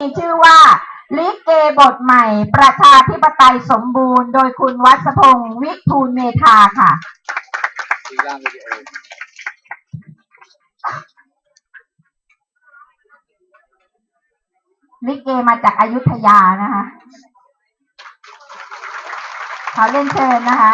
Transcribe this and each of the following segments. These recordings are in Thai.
มีชื่อว่าลิเกบทใหม่ ประชาธิปไตยสมบูรณ์ โดยคุณวัชพงศ์วิทูลเมธาค่ะซีร่างวิดีโอลิเกมาจากอายุทยานะคะ ขอเล่นเชิญนะคะ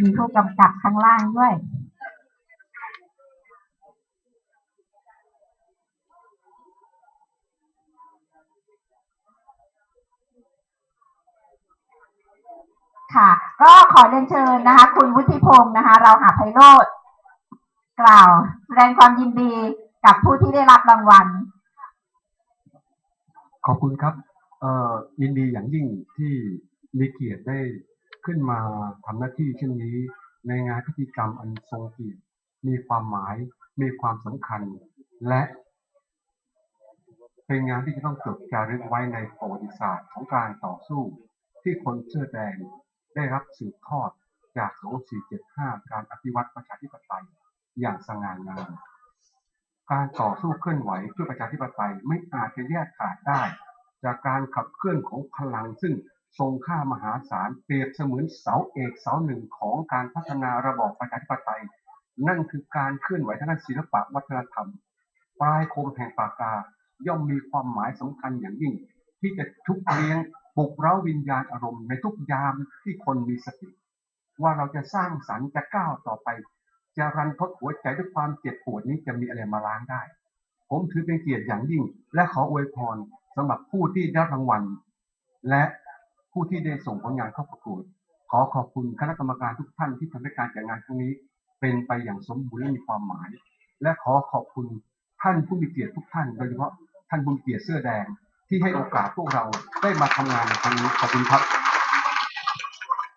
มีผู้กำกับข้างล่างด้วยค่ะ ก็ขอเรียนเชิญนะคะ คุณวุฒิพงศ์นะคะ เราหาไพโรธกล่าว แสดงความยินดีกับผู้ที่ได้รับรางวัล ขอบคุณครับ เอ่อยินดีอย่างยิ่งที่มีเกียรติได้ ขึ้นมาทำหน้าที่เช่นนี้ ในงานพิธีกรรมอันทรงเกียรติมีความหมายมีความสำคัญ และเป็นงานที่จะต้องจดจารึกไว้ในประวัติศาสตร์ของการต่อสู้ ที่คนเสื้อแดงได้รับสืบทอดจาก 2475 การอภิวัตประชาธิปไตยอย่างสง่างามการต่อสู้เคลื่อนไหวเพื่อประชาธิปไตยไม่อาจจะแยกขาดได้ จากการขับเคลื่อนของพลังซึ่ง ทรงค่ามหาศาลเปรียบเสมือนเสาเอกเสาหนึ่งของการพัฒนาระบอบประชาธิปไตย นั่นคือการเคลื่อนไหวทางด้านศิลปะวัฒนธรรม ปลายคมแห่งปากกาย่อมมีความหมายสำคัญอย่างยิ่ง ที่จะชุบเลี้ยงปลุกเร้าวิญญาณอารมณ์ในทุกยามที่คนมีสติ ว่าเราจะสร้างสรรค์จะก้าวต่อไป จะรันทดหัวใจด้วยความเจ็บปวดนี้จะมีอะไรมาล้างได้ ผมถือเป็นเกียรติอย่างยิ่ง และขออวยพรสำหรับผู้ที่ได้รางวัล และ ผู้ที่ได้ส่งผลงานเข้าประกวดขอขอบคุณคณะกรรมการทุกท่านที่ทำให้การจัดงานครั้งนี้ เป็นไปอย่างสมบูรณ์และมีความหมาย และขอขอบคุณท่านผู้มีเกียรติทุกท่านโดยเฉพาะท่านผู้มีเกียรติเสื้อแดง ที่ให้โอกาสพวกเราได้มาทำงานในครั้งนี้ขอบคุณครับ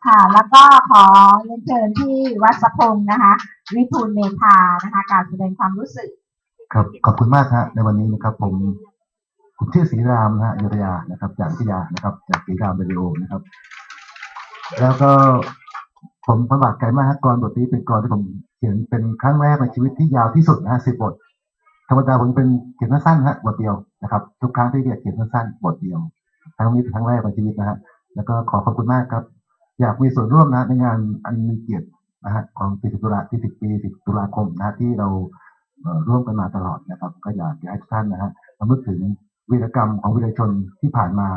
ค่ะแล้วก็ขอเรียนเชิญที่วัชพงศ์นะคะ วิทูลเมธานะคะการแสดงความรู้สึก ครับขอบคุณมากฮะในวันนี้นะครับผม ผมชื่อศรีรามนะฮะยุธยานะครับ จากวิยานะครับ จากศรีรามเรดิโอนะครับ แล้วก็ผมประหลาดใจมากกรบทนี้เป็นกรที่ผมเขียนเป็นครั้งแรกในชีวิตที่ยาวที่สุดนะสิบบทธรรมดาผมเป็นเขียนสั้นฮะบทเดียวนะครับ ทุกครั้งที่เรียกเขียนสั้นบทเดียวครั้งนี้เป็นครั้งแรกในชีวิตนะฮะแล้วก็ขอขอบคุณมากครับ อยากมีส่วนร่วมนะในงานอันมีเกียรตินะฮะของปีตุลาที่สิบปีสิบตุลาคมนะที่เราร่วมกันมาตลอดนะครับ ก็อยากให้ทุกท่านนะฮะระลึกถึง วีรกรรมของวีรชนที่ผ่านมา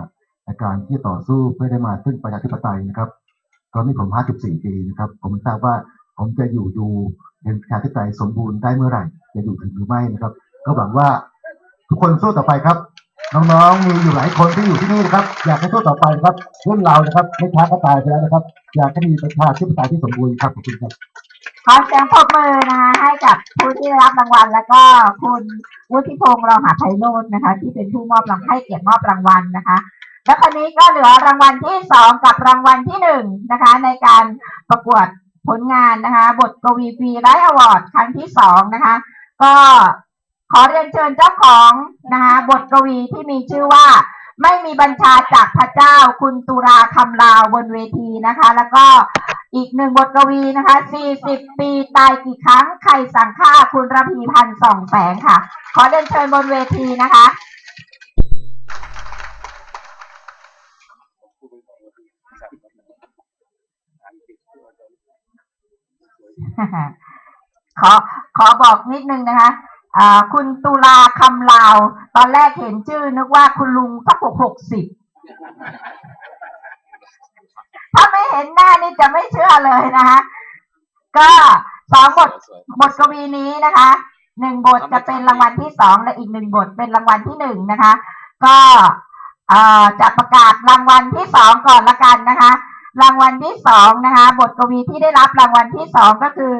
ในการที่ต่อสู้เพื่อได้มาซึ่งประชาธิปไตยนะครับ ตอนนี้ผม 54 ปีนะครับ ผมไม่ทราบว่าผมจะอยู่ดูเป็นประชาธิปไตยสมบูรณ์ได้เมื่อไหร่ จะอยู่ถึงหรือไม่นะครับ ก็หวังว่าทุกคนสู้ต่อไปครับน้องๆมีอยู่หลายคนที่อยู่ที่นี่นะครับ อยากให้สู้ต่อไปครับรุ่นเรานะครับไม่ช้าก็ตายไปแล้วนะครับ อยากให้มีประชาธิปไตยที่สมบูรณ์ครับขอบคุณครับ ขอเสียงปรบมือนะคะให้กับผู้ที่รับรางวัล แล้วก็คุณวุฒิพงศ์เราหาไพโรจน์นะคะ ที่เป็นผู้มอบรางให้เกียรติมอบรางวัลนะคะ แล้วคนนี้ก็เหลือรางวัลที่สองกับรางวัลที่หนึ่งนะคะ ในการประกวดผลงานนะคะ บทกวีฟรีไรอวอร์ดครั้งที่สองนะคะ ก็ขอเรียนเชิญเจ้าของนะคะบทกวีที่มีชื่อว่า ไม่มีบัญชาจากพระเจ้าคุณตุราคำลาวบนเวทีนะคะ แล้วก็ อีกหนึ่งบทกวีนะคะ 40 ปีตายกี่ครั้ง ใครสั่งฆ่าคุณระพีพันธ์ส่องแสงค่ะ ขอเรียนเชิญบนเวทีนะคะ ขอขอบอกนิดนึงนะคะอ่าคุณตุลาคำลาว ตอนแรกเห็นชื่อนึกว่าคุณลุงสักหกสิบ ถ้าไม่เห็นหน้านี่จะไม่เชื่อเลยนะคะก็สองบทสวยบทกวีนี้นะคะหนึ่งบทจะเป็นรางวัลที่สองและอีกหนึ่งบทเป็นรางวัลที่หนึ่งนะคะ ก็เอ่อจะประกาศรางวัลที่สองก่อนละกันนะคะ รางวัลที่สองนะคะ บทกวีที่ได้รับรางวัลที่สองก็คือ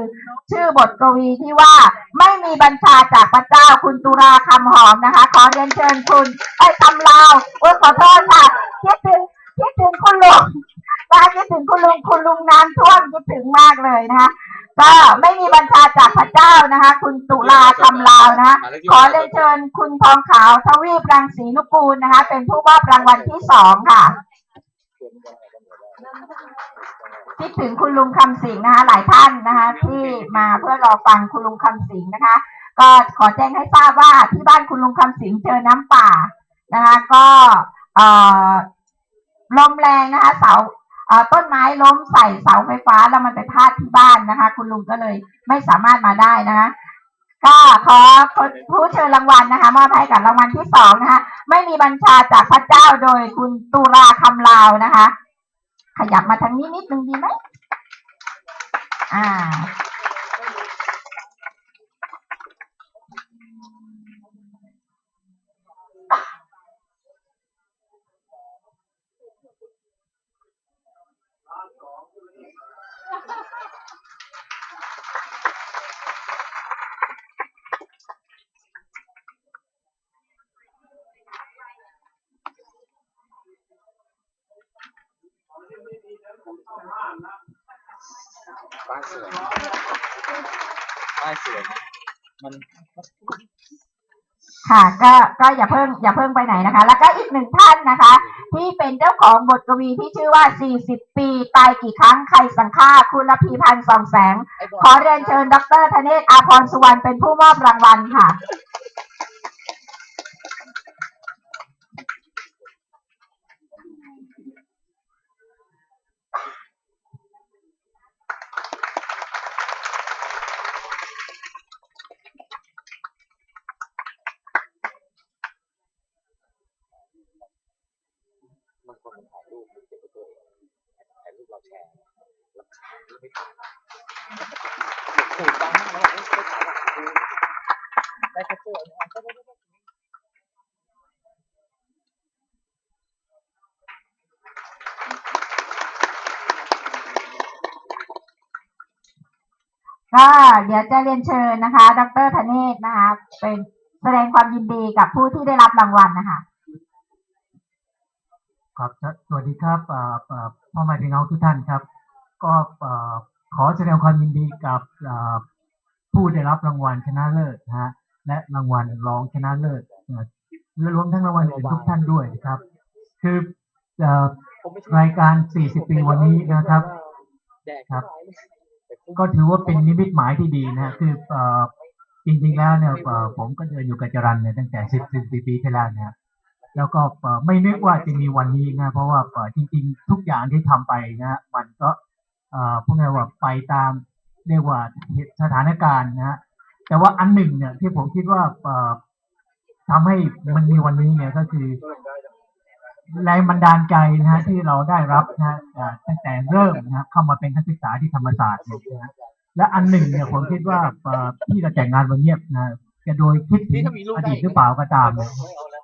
ชื่อบทกวีที่ว่าไม่มีบัญชาจากพระเจ้าคุณตุราคำหอมนะคะ ขอเรียนเชิญคุณไอ้ยคำลาวโอ้ยขอโทษค่ะคิดถึงคิดถึงคุณลุง นะคะคิดถึงคุณลุงคุณลุงน้ำท่วมคิดถึงมากเลยนะคะก็ไม่มีบัญชาจากพระเจ้านะคะ คุณตุลาคำลาวนะคะขอเรียนเชิญคุณทองขาวทวีปรังสีนุกูลนะคะ เป็นผู้มอบรางวัลที่สองค่ะคิดถึงคุณลุงคำสิงห์นะคะ หลายท่านนะคะ ที่มาเพื่อรอฟังคุณลุงคำสิงห์นะคะ ก็ขอแจ้งให้ทราบว่าที่บ้านคุณลุงคำสิงห์เจอน้ำป่านะคะ ก็เอ่อลมแรงนะคะ เสาเอ่อ ต้นไม้ล้มใส่เสาไฟฟ้าแล้วมันไปพาดที่บ้านนะคะ คุณลุงก็เลยไม่สามารถมาได้นะคะก็ขอผู้เชิญรางวัลนะคะมอบให้กับรางวัลที่สองนะคะไม่มีบัญชาจากพระเจ้าโดยคุณตุลาคำลาวนะคะ ขยับมาทางนี้นิดนึงดีไหมอ่า สวยนะมันค่ะก็ก็อย่าเพิ่งอย่าเพิ่งไปไหนนะคะ แล้วก็อีกหนึ่งท่านนะคะ ที่เป็นเจ้าของบทกวีที่ชื่อว่า 40 ปี ตายกี่ครั้งใครสังฆ่าคุณระพีพันธ์สองแสง ขอเรียนเชิญ ดรธเนศอาพรสุวรรณเป็นผู้มอบรางวัลค่ะ บางคนมันถ่ายรูปมันเก็บไว้ตัวเองถ่รูปเราแชร์แล้วขายไม่ถ่ายถูกต้องมากแล้วไม่ถ่ายแบบได้แค่ตัวนี่ยก็ได้ก็เดี๋ยวจะเรียนเชิญนะคะ ดรธเนศนะคะ เป็นแสดงความยินดีกับผู้ที่ได้รับรางวัลนะคะ ครับสสวัสดีครับอ่าอ่าพ่อแม่พี่น้องทุกท่านครับ ก็อ่าขอแสดงความยินดีกับอ่าผู้ได้รับรางวัลชนะเลิศนะฮะและรางวัลรองชนะเลิศนะและรวมทั้งรางวัลอื่นทุกท่านด้วยนะครับ คืออ่าผมไม่ใช่รายการ 40 ปีวันนี้นะครับแดกครับแต่คุ้มก็ถือว่าเป็นนิมิตหมายที่ดีนะฮะคือเอ่อจริงๆแล้วเนี่ยเอ่อผมก็เดินอยู่กับจรันเนี่ยตั้งแต่สิบสิบปีที่แล้วนะครับ แล้วก็ไม่นึกว่าจะมีวันนี้นะเพราะว่าจริงๆ ทุกอย่างที่ทำไปนะมันก็พวกไงว่าไปตามเรียกว่าสถานการณ์นะฮะแต่ว่าอันหนึ่งเนี่ยที่ผมคิดว่าเอ่อทำให้มันมีวันนี้เนี่ยก็คือแรงบันดาลใจนะฮะที่เราได้รับนะตั้งแต่เริ่มนะเข้ามาเป็นนักศึกษาที่ธรรมศาสตร์เนี่ยนะและอันหนึ่งเนี่ยผมคิดว่าที่เราแต่งงานวันเนี้ยนะ จะโดยคิดถึงอดีตหรือเปล่าก็ตามเนี่ย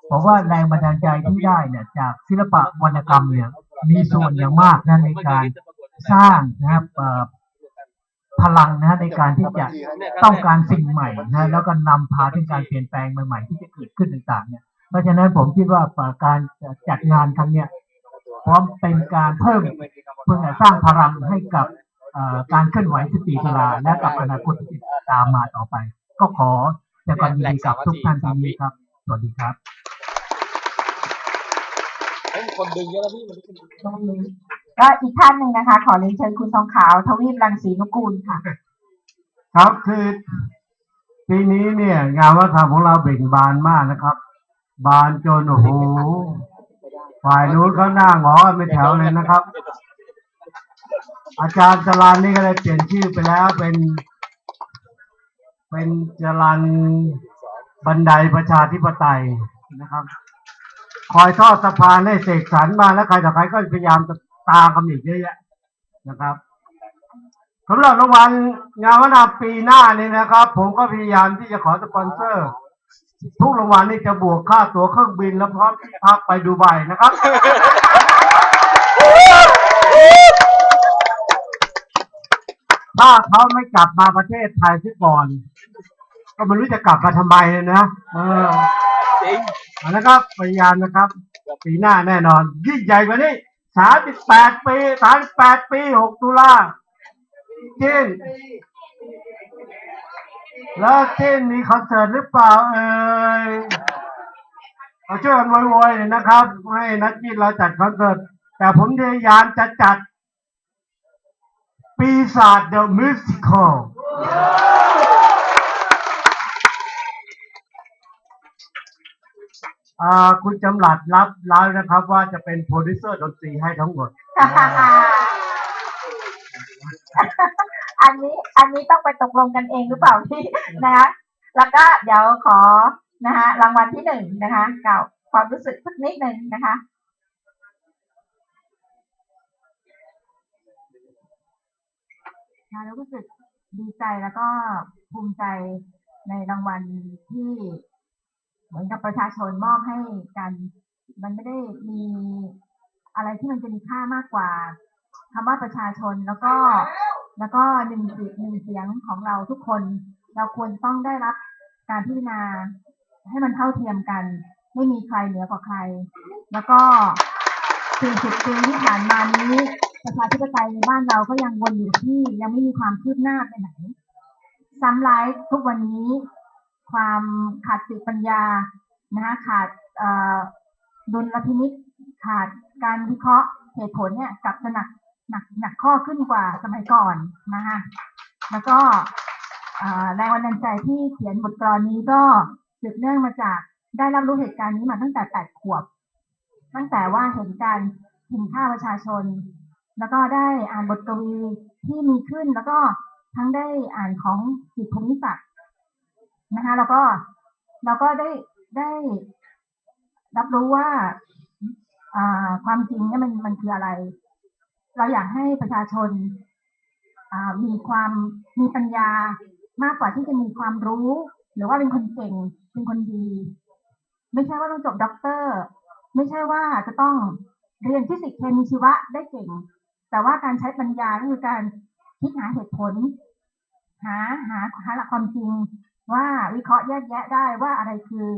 เพราะว่าแรงบันดาลใจที่ได้เนี่ยจากศิลปะวรรณกรรมเนี่ยมีส่วนอย่างมากนะในการสร้างนะครับเอ่อพลังนะฮะในการที่จะต้องการสิ่งใหม่นะแล้วก็นำพาถึงการเปลี่ยนแปลงใหม่ๆที่จะเกิดขึ้นต่างๆเนี่ยเพราะฉะนั้นผมคิดว่าการจัดงานครั้งเนี้ยพร้อมเป็นการเพิ่มเพื่อสร้างพลังให้กับเอ่อการเคลื่อนไหวสตรีพลาและกับอนาคตที่ตามมาต่อไป ก็ขอ แสดงความยินดีกับทุกท่านที่นี้ครับ สวัสดีครับเฮ้ยคนดึงเยอะแล้วพี่มันไม่คนดึงก็อีกท่านหนึ่งนะคะ ขอเรียนเชิญคุณทองขาวทวีปรังสีนุกูลค่ะ ครับคือปีนี้เนี่ย งานวัฒนธรรมของเราเบ่งบานมากนะครับ บานจนโอ้โหฝ่ายนู้นเขาหน้าหงอไม่แถวเลยนะครับ อาจารย์จรันนี่ก็เลยเปลี่ยนชื่อไปแล้วเป็น เป็นจรันบันไดประชาธิปไตยนะครับ คอยทอดสะพานให้เสกสรรมาแล้วใครต่อใครก็พยายามจะตามกันอีกเยอะแยะนะครับสำหรับรางวัลงานวันปีหน้านี่นะครับ ผมก็พยายามที่จะขอสปอนเซอร์ ทุกรางวัลนี่จะบวกค่าตั๋วเครื่องบินแล้วพร้อมพักไปดูไบนะครับ ถ้าเขาไม่กลับมาประเทศไทยซะก่อน ก็ไม่รู้จะกลับมาทำไมนะ เออจริงเอาละครับพยายามนะครับ ปีหน้าแน่นอน ยิ่งใหญ่กว่านี้สามสิบแปดปีสามสิบแปดปีหกตุลาจริงแล้วเจนมีคอนเสิร์ตหรือเปล่าเอ่ยเอาช่วยกันโวยๆเลยนะครับให้นักกีฬาจัดคอนเสิร์ตแต่ผมพยายามจะจัด ปีศาจเดอะมิวสิคลอ่าคุณจำหลัดรับแล้วนะครับว่าจะเป็นโปรดิวเซอร์ดนตรีให้ทั้งหมด อันนี้อันนี้ต้องไปตกลงกันเองหรือเปล่าพี่นะคะแล้วก็เดี๋ยวขอนะคะรางวัลที่หนึ่งนะคะกล่าวความรู้สึกสักนิดหนึ่งนะคะ ค่ะแล้วรู้สึกดีใจแล้วก็ภูมิใจในรางวัลที่เหมือนกับประชาชนมอบให้กัน มันไม่ได้มีอะไรที่มันจะมีค่ามากกว่าคำว่าประชาชนแล้วก็แล้วก็หนึ่งสียงหนึ่งเสียงของเราทุกคน เราควรต้องได้รับการพิจารณาให้มันเท่าเทียมกัน ไม่มีใครเหนือกว่าใคร แล้วก็40ปีที่ผ่านมานี้ ประชาธิปไตยในบ้านเราก็ยังวนอยู่ที่ยังไม่มีความคืบหน้าไปไหน ซ้ำร้ายทุกวันนี้ความขาดสติปัญญานะคะขาดดุลพินิจขาดการวิเคราะห์เหตุผลเนี่ยกลับจะหนักหนักหนักข้อขึ้นกว่าสมัยก่อนนะคะแล้วก็แรงบันดาลใจที่เขียนบทกลอนนี้ก็สืบเนื่องมาจากได้รับรู้เหตุการณ์นี้มาตั้งแต่แปดขวบ ตั้งแต่ว่าเห็นการกินฆ่าประชาชน แล้วก็ได้อ่านบทกวีที่มีขึ้น แล้วก็ทั้งได้อ่านของจิตภูมิศักดิ์นะคะ แล้วก็เราก็ได้ได้รับรู้ว่าอ่าความจริงเนี่ยมันมันคืออะไร เราอยากให้ประชาชนอ่ามีความมีปัญญามากกว่าที่จะมีความรู้ หรือว่าเป็นคนเก่งเป็นคนดี ไม่ใช่ว่าต้องจบด็อกเตอร์ ไม่ใช่ว่าจะต้องเรียนฟิสิกส์เคมีชีวะได้เก่ง แต่ว่าการใช้ปัญญาก็คือการคิดหาเหตุผล หาหาหาหลักความจริง ว่าวิเคราะห์แยกแยะได้ว่าอะไรคือ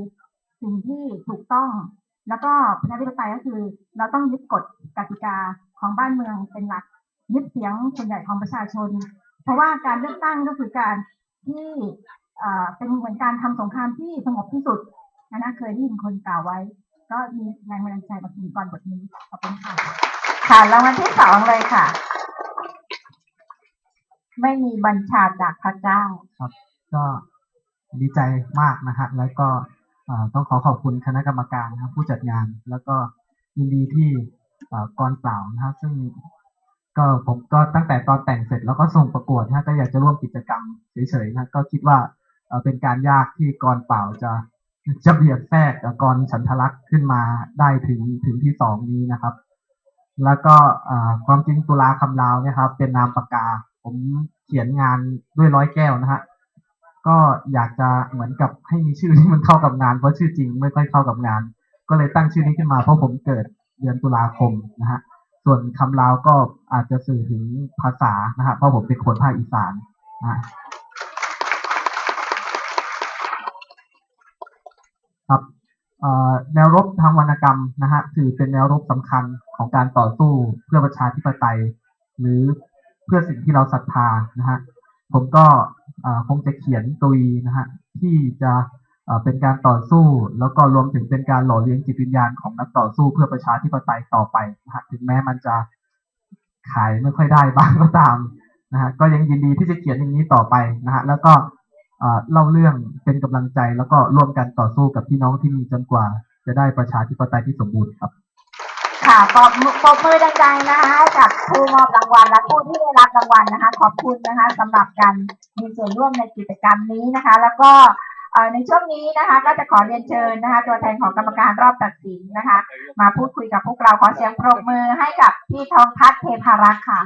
สิ่งที่ถูกต้อง แล้วก็ประชาธิปไตยก็คือ เราต้องยึดกฎกติกาของบ้านเมืองเป็นหลักยึดเสียงส่วนใหญ่ของประชาชน เพราะว่าการเลือกตั้งก็คือการที่เป็นเหมือนการทำสงครามที่สงบที่สุดนะนะเคยได้ยินคนกล่าวไว้ ก็มีแรงบันดาลใจมาถึงก่อนบทนี้ขอบคุณค่ะ ค่ะรางวัลที่สองเลยค่ะ ไม่มีบัญชาจากพระเจ้าครับ ก็ดีใจมากนะฮะแล้วก็ต้องขอขอบคุณคณะกรรมการนะครับผู้จัดงาน แล้วก็ยินดีที่เอ่อกรเปล่านะครับซึ่งก็ผมก็ตั้งแต่ตอนแต่งเสร็จแล้วก็ส่งประกวดนะก็อยากจะร่วมกิจกรรมเฉยๆนะก็คิดว่าเป็นการยากที่กรเปล่าจะจะเบียดแทรกกับกรฉันทลักษณ์ขึ้นมาได้ถึงถึงที่สองนี้นะครับ แล้วก็ความจริงตุลาคำลาวเนี่ยครับ เป็นนามปากกา ผมเขียนงานด้วยร้อยแก้วนะฮะก็อยากจะเหมือนกับให้มีชื่อที่มันเข้ากับงาน เพราะชื่อจริงไม่ค่อยเข้ากับงาน ก็เลยตั้งชื่อนี้ขึ้นมาเพราะผมเกิดเดือนตุลาคมนะฮะส่วนคำลาวก็อาจจะสื่อถึงภาษานะฮะเพราะผมเป็นคนภาคอีสานนะครับ แนวรบทางวรรณกรรมนะฮะถือเป็นแนวรบสำคัญของการต่อสู้เพื่อประชาธิปไตย หรือเพื่อสิ่งที่เราศรัทธานะฮะผมก็คงจะเขียนตุยนะฮะที่จะเอ่อเป็นการต่อสู้ แล้วก็รวมถึงเป็นการหล่อเลี้ยงจิตวิญญาณของนักต่อสู้เพื่อประชาธิปไตยต่อไปนะฮะถึงแม้มันจะขายไม่ค่อยได้บ้างก็ตามนะฮะก็ยังยินดีที่จะเขียนอย่างนี้ต่อไปนะฮะแล้วก็ เล่าเรื่องเป็นกำลังใจแล้วก็ร่วมกันต่อสู้กับพี่น้องที่มีจนกว่า จะได้ประชาธิปไตยที่สมบูรณ์ครับ ค่ะปรบมือบมือดังๆนะคะให้กับผู้มอบรางวัลและผู้ที่ได้รับรางวัลนะคะ ขอบคุณนะคะสำหรับการมีส่วนร่วมในกิจกรรมนี้นะคะ แล้วก็ในช่วงนี้นะคะก็จะขอเรียนเชิญนะคะ ตัวแทนของกรรมการรอบตัดสินนะคะ มาพูดคุยกับพวกเราขอเสียงปรบมือให้กับพี่ทองพัฒน์เทพารักษ์ค่ะ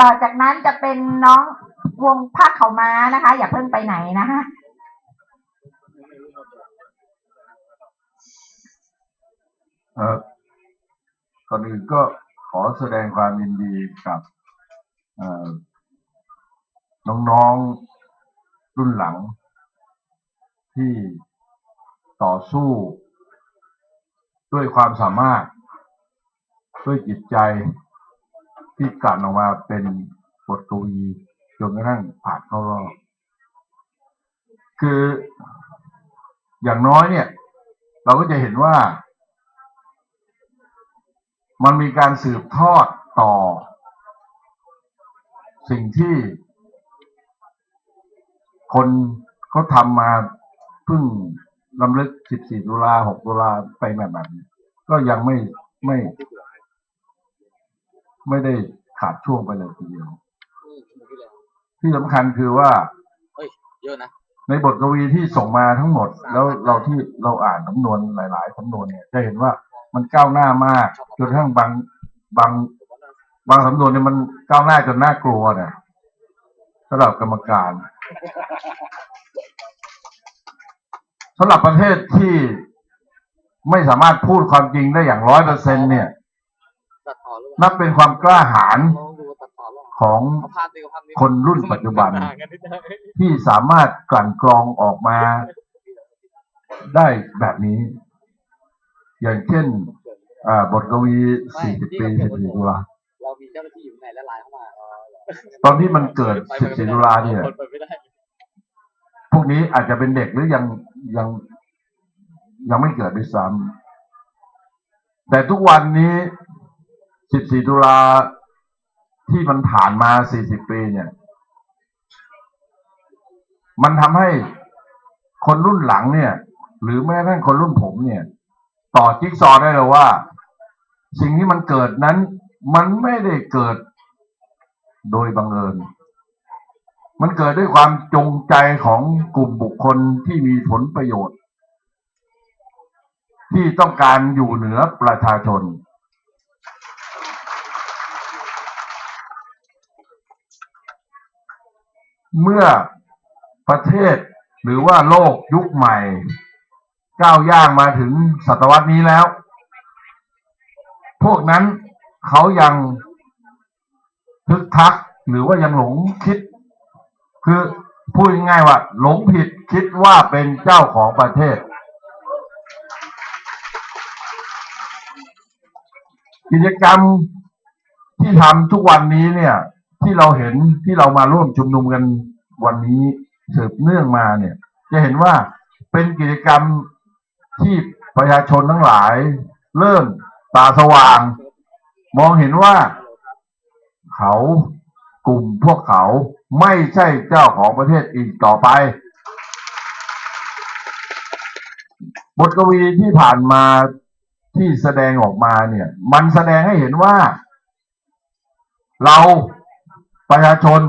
ต่อจากนั้นจะเป็นน้องวงผ้าเขาม้านะคะ อย่าเพิ่งไปไหนนะคะเอ่อก่อนอื่นก็ขอแสดงความยินดีกับเอ่อน้องๆรุ่นหลัง ที่ต่อสู้ ด้วยความสามารถ ด้วยจิตใจ ที่กลั่นออกมาเป็นบทกวีจนกระทั่งผ่านเข้ารอบคืออย่างน้อยเนี่ย เราก็จะเห็นว่า มันมีการสืบทอดต่อ สิ่งที่ คนเขาทำมาเพิ่งลำลึก 14 ตุลา 6 ตุลาไปแบบแบบนี้ก็ยังไม่ไม่ ไม่ได้ขาดช่วงไปเลยทีเดียวนี่ชั่วโมงที่แล้วที่สำคัญคือว่าเฮ้ยเยอะนะในบทกวีที่ส่งมาทั้งหมด แล้วเราที่เราอ่านสำนวนหลาย ๆสำนวนเนี่ยจะเห็นว่ามันก้าวหน้ามากจนกระทั่งบางบางบางสำนวนเนี่ยมันก้าวหน้าจนน่ากลัวเนี่ยสำหรับกรรมการสำหรับประเทศที่ไม่สามารถพูดความจริงได้อย่างร้อยเปอร์เซ็นเนี่ย นับเป็นความกล้าหาญลองดูว่าตัดต่อหรือเปล่าของเอาภาพนี้กับภาพนี้คนรุ่นปัจจุบันต่างกันนิดหน่อยที่สามารถกลั่นกรองออกมาได้แบบนี้ อย่างเช่นอ่าบทกวี 40 ปี 14 ตุลาเรามีเจ้าหน้าที่อยู่ไหนและไลน์เข้ามาตอนที่มันเกิด 14 ตุลาเนี่ยคนไปไม่ได้พวกนี้อาจจะเป็นเด็กหรือยังยังยังไม่เกิดด้วยซ้ำแต่ทุกวันนี้ 14 ตุลาที่มันผ่านมา 40 ปีเนี่ย มันทำให้คนรุ่นหลังเนี่ย หรือแม้กระทั่งคนรุ่นผมเนี่ย ต่อจิ๊กซอได้เลยว่า สิ่งที่มันเกิดนั้น มันไม่ได้เกิดโดยบังเอิญ มันเกิดด้วยความจงใจของกลุ่มบุคคลที่มีผลประโยชน์ ที่ต้องการอยู่เหนือประชาชน เมื่อประเทศหรือว่าโลกยุคใหม่ก้าวย่างมาถึงศตวรรษนี้แล้ว พวกนั้นเขายังทึกทักหรือว่ายังหลงคิด คือพูดง่ายว่า หลงผิดคิดว่าเป็นเจ้าของประเทศ กิจกรรมที่ทำทุกวันนี้เนี่ย ที่เราเห็นที่เรามาร่วมชุมนุมกันวันนี้สืบเนื่องมาเนี่ย จะเห็นว่าเป็นกิจกรรมที่ประชาชนทั้งหลาย เริ่มตาสว่าง มองเห็นว่าเขากลุ่มพวกเขาไม่ใช่เจ้าของประเทศอีกต่อไป บทกวีที่ผ่านมาที่แสดงออกมาเนี่ย มันแสดงให้เห็นว่า เรา ประชาชน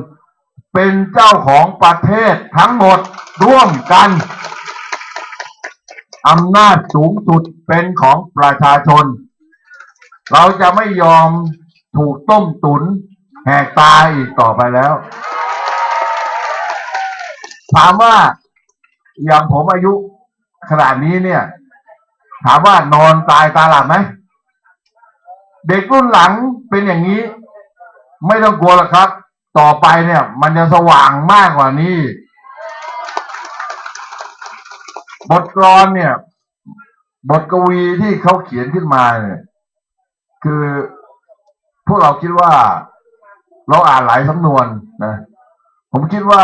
เป็นเจ้าของประเทศทั้งหมดร่วมกันอำนาจสูงสุดเป็นของประชาชน เราจะไม่ยอมถูกต้มตุนแหกตาอีกต่อไปแล้ว ถามว่าอย่างผมอายุขนาดนี้เนี่ย ถามว่านอนตายตาหลับไหม เด็กรุ่นหลังเป็นอย่างนี้ ไม่ต้องกลัวหรอกครับ ต่อไปเนี่ย มันจะสว่างมากกว่านี้ บทกลอนเนี่ย บทกวีที่เขาเขียนขึ้นมาเนี่ย คือพวกเราคิดว่า เราอ่านหลายสำนวนนะ ผมคิดว่า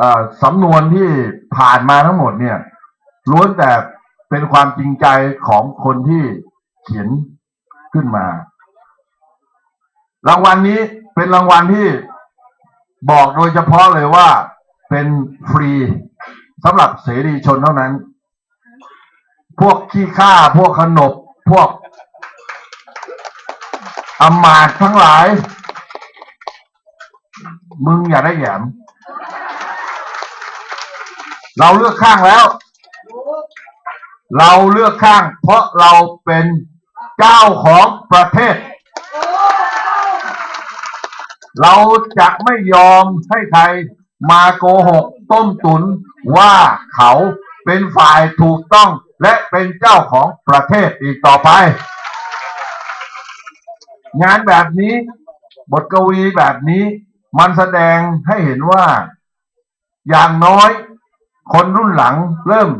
อ่อสำนวนที่ผ่านมาทั้งหมดเนี่ยล้วนแต่เป็นความจริงใจของคนที่เขียนขึ้นมารางวัลนี้ เป็นรางวัลที่บอกโดยเฉพาะเลยว่าเป็นฟรีสำหรับเสรีชนเท่านั้น พวกขี้ข้าพวกขนบ พวกอมาตย์ทั้งหลาย มึงอย่าได้แหยม เราเลือกข้างแล้ว เราเลือกข้าง เพราะเราเป็นเจ้าของประเทศ เราจะไม่ยอมให้ใครมาโกหกต้มตุนว่าเขาเป็นฝ่ายถูกต้องและเป็นเจ้าของประเทศอีกต่อไป งานแบบนี้ บทกวีแบบนี้ มันแสดงให้เห็นว่า อย่างน้อย คนรุ่นหลังเริ่ม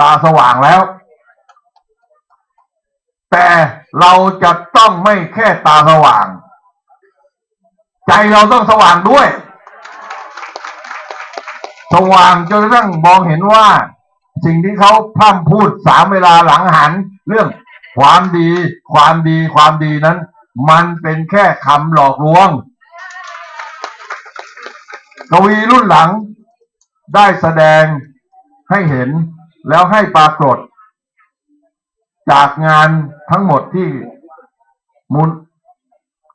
ตาสว่างแล้ว แต่เราจะต้องไม่แค่ตาสว่าง ใจเราต้องสว่างด้วย สว่างจนกระทั่งมองเห็นว่า สิ่งที่เขาพร่ำพูดสามเวลาหลังหัน เรื่องความดี ความดีความดีนั้น มันเป็นแค่คำหลอกลวงกวีรุ่นหลังได้แสดงให้เห็นแล้วให้ปรากฏ จากงานทั้งหมดที่มูล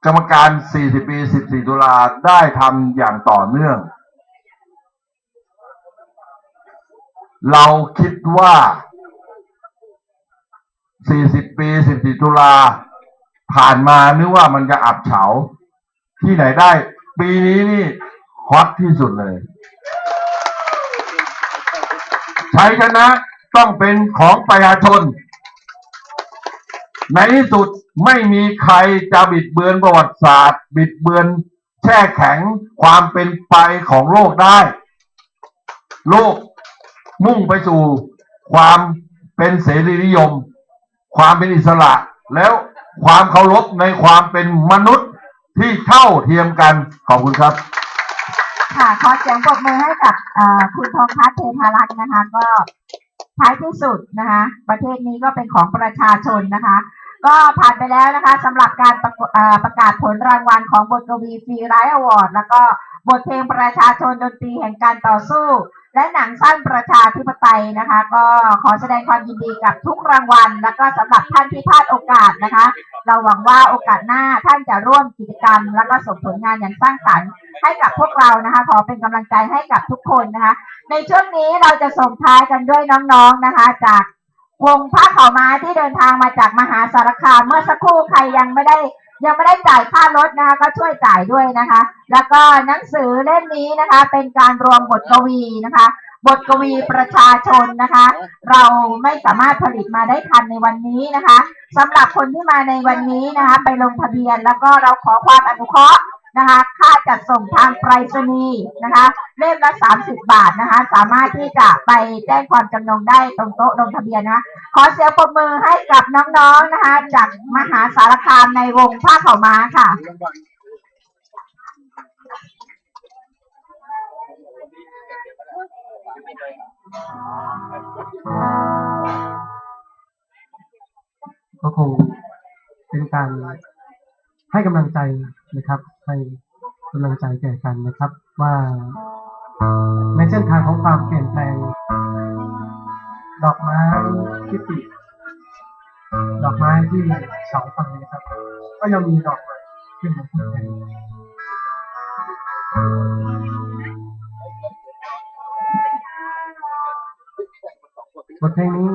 กรรมการ 40 ปี 14 ตุลาได้ทำอย่างต่อเนื่อง เราคิดว่า 40 ปี 14 ตุลาผ่านมานึกว่ามันจะอับเฉา ที่ไหนได้ ปีนี้นี่ฮอตที่สุดเลย ใชัยชนะต้องเป็นของประชาชน ในที่สุดไม่มีใครจะบิดเบือนประวัติศาสตร์ บิดเบือนแช่แข็งความเป็นไปของโลกได้ โลกมุ่งไปสู่ความเป็นเสรีนิยม ความเป็นอิสระ แล้วความเคารพในความเป็นมนุษย์ที่เท่าเทียมกัน ขอบคุณครับ ค่ะ ขอเสียงปรบมือให้กับคุณทองพัฒน์เทพารัตน์นะคะก็ ท้ายที่สุดนะคะ ประเทศนี้ก็เป็นของประชาชนนะคะ ก็ผ่านไปแล้วนะคะสำหรับการประกวดเอ่อประกาศผลรางวัลของบทกวีฟรีไรท์อวอร์ดแล้วก็บทเพลงประชาชนดนตรีแห่งการต่อสู้ และหนังสั้นประชาธิปไตยนะคะ ก็ขอแสดงความยินดีกับทุกรางวัล แล้วก็สำหรับท่านที่พลาดโอกาสนะคะ เราหวังว่าโอกาสหน้าท่านจะร่วมกิจกรรม แล้วก็ส่งผลงานอย่างสร้างสรรค์ให้กับพวกเรานะคะ ขอเป็นกำลังใจให้กับทุกคนนะคะ ในช่วงนี้เราจะส่งท้ายกันด้วยน้องๆนะคะ จากวงผ้าขามาที่เดินทางมาจากมหาสารคามเมื่อสักครู่ใครยังไม่ได้ ยังไม่ได้จ่ายค่ารถนะคะก็ช่วยจ่ายด้วยนะคะ แล้วก็หนังสือเล่มนี้นะคะ เป็นการรวมบทกวีนะคะ บทกวีประชาชนนะคะ เราไม่สามารถผลิตมาได้ทันในวันนี้นะคะสำหรับคนที่มาในวันนี้นะคะ ไปลงทะเบียนแล้วก็เราขอความอนุเคราะห์ นะคะค่าจัดส่งทางไปรษณีย์นะคะเล่มละ 30 บาทนะคะ สามารถที่จะไปแจ้งความจำนงได้ตรงโต๊ะลงทะเบียนนะคะขอเสียงปรบมือให้กับน้องๆนะคะ จากมหาสารคามในวงผ้าข่าม้าค่ะ ก็คงเป็นการให้กำลังใจนะครับ ให้กำลังใจแก่กันนะครับ ว่าในเส้นทางของความเปลี่ยนแปลง ดอกไม้ที่ติดดอกไม้ที่เสาไฟนะครับ ก็ยังมีดอกไม้ขึ้นมาทดแทนบทเพลงนี้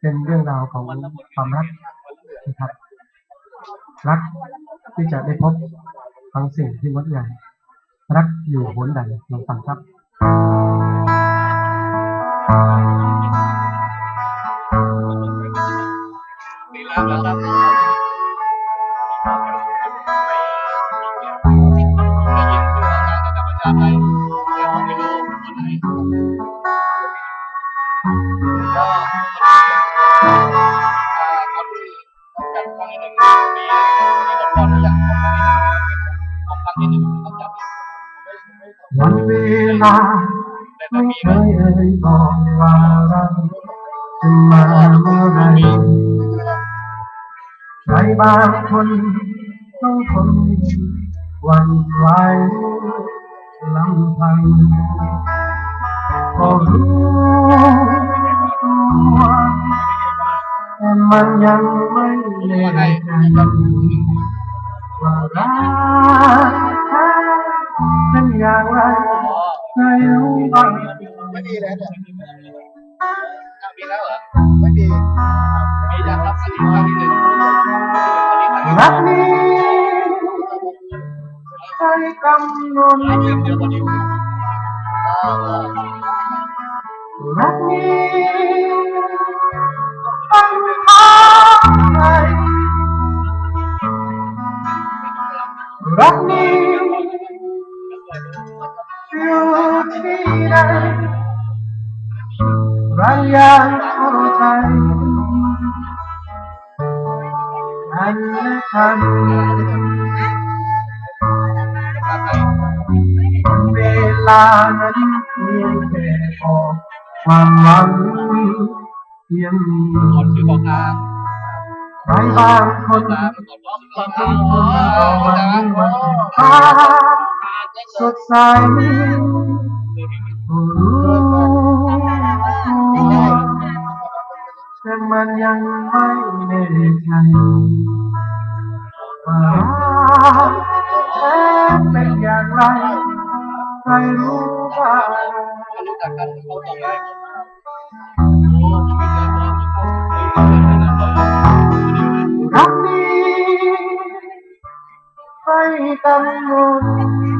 เป็นเรื่องราวของความรักนะครับ รักที่จะได้พบ ฟังเสียงที่งดงามรักอยู่หนใดลองฟังครับ เวลาแต่ไม่มีเคยเอ่ยบอกว่ารักจะมาเมื่อ ไหรใครบางคนต้องทนหวันไหวลำพังก็รู้ตัวแต่มันยังไม่แน่ใจว่ารักแท้เป็นอย่างไรใครรู้บ้างไม่มีแล้วเนี่ยมีแล้วเหรอไม่มีมีแล้วครับอันนี้ครั้งที่หนึ่งรักนี้กำหนดรักนี้ตั้งทางใครรักนี้ อยู่ที่ใดบางอย่างเข้าใจกันและกันเวลานั้นเพียงแค่พอความหวังเพียงมีใครบางคนก็ต้องรอวันวันฟ้า สดใสรู้แต่มันยังไม่แน่ใจว่าแท้เป็นอย่างไรใครรู้บ้างรู้จักกันเขาตรงได้รักนี้ไม่กำหนดรักนี้รักทางรักนี้อยู่ที่ใดรักยามเขาใจทันและทันเราเรียกว่ารับรางวัล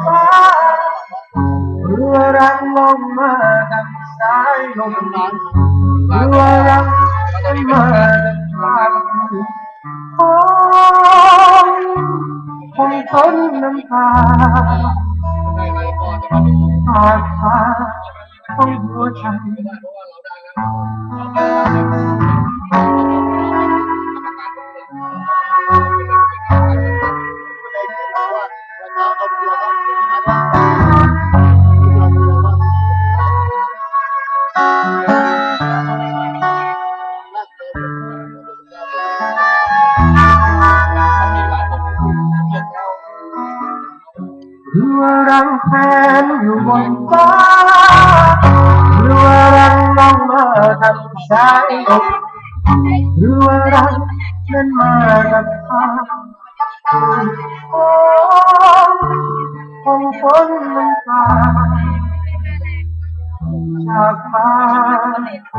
รังแฟนบนฟ้าเรือรังลงมาดังสายลมเรือรังขึ้นมาดังลายโอ้คงทนน้ำตาได้ไหมก่อนจะมาดูหาดฟ้าของหัวใจ สายลมเรือรังเดินมากับฟ้าโอ้คงฝนน้ำตาจากฟ้า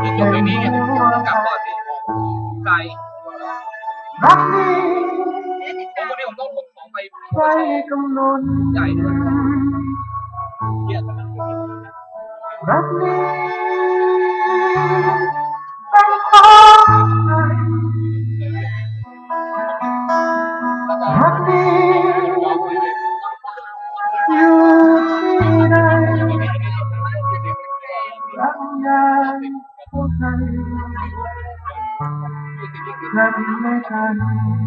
นี่จบเพลงนี้ไงกลับก่อนดิไกลรักนี้ผมวันนี้ผมต้องขนของไปใครกำหนดใหญ่ด้วยเกียรติมันรักนี้เป็น ไ